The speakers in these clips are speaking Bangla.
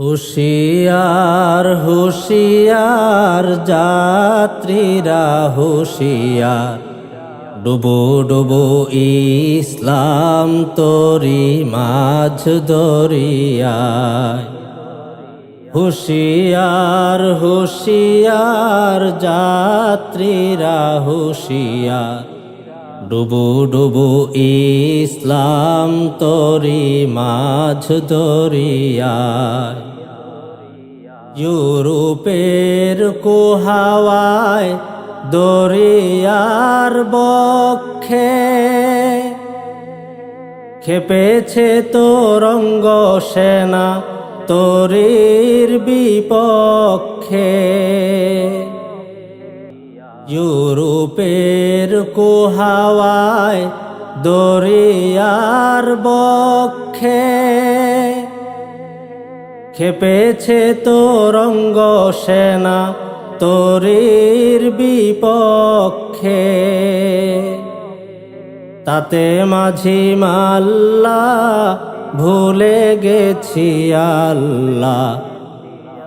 হুশিয়ার হুশিয়ার যাত্রীরা হুশিয়ার। ডুবো ডুবো ইসলাম তরি মাঝ দরিয়ায়। হুশিয়ার হুশিয়ার যাত্রীরা হুশিয়ার। ডুবু ডুবু ইসলাম তরি মাঝ দরিয়ায়। ইউরোপের কুহাওয়ায় দরিয়ার বক্ষে খেপেছে তোরঙ্গ সেনা তোরির বিপক্ষে। ইউরোপের কুহাওয়ায় দরিয়ার বক্ষে খেপেছে তোরঙ্গ সেনা তোরির বিপক্ষে। তাতে মাঝি মাল্লা ভুলে গেছি আল্লাহ।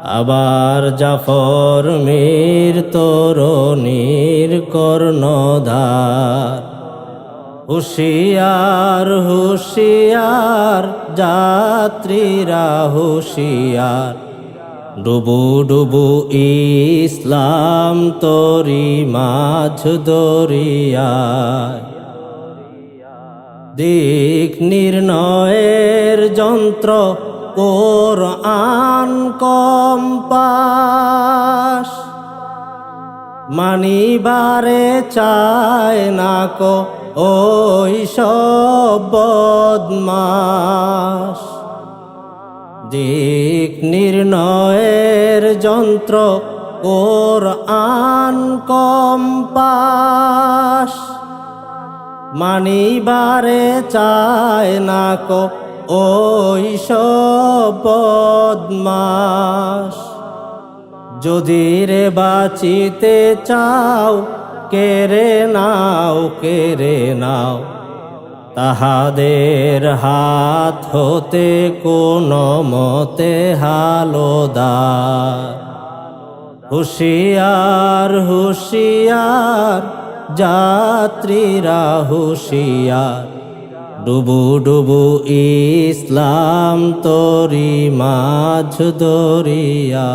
আবার জাফর মীর তরুণীর কর্ণধার। হুশিয়ার হুশিয়ার, যাত্রীরা হুশিয়ার। ডুবু ডুবু ইসলাম তরি মাঝ দরিয়ায়। দিক নির্ণয়ের যন্ত্র কোর আন কম্পাস। মানিবারে চায় না কো ওই সব বদমাস। দিক নির্ণয়ের যন্ত্র কোর আন কম্পাস। মানিবারে চায় না কো ওই সব বদমাস যদি রে বাঁচিতে চাও কেড়ে নাও কেড়ে নাও। তাহাদের হাত হতে কোনো মতে হালোদার। হুশিয়ার হুশিয়ার, যাত্রীরা হুশিয়ার। ডুবু ডুবু ইসলাম তরি মাঝ দরিয়া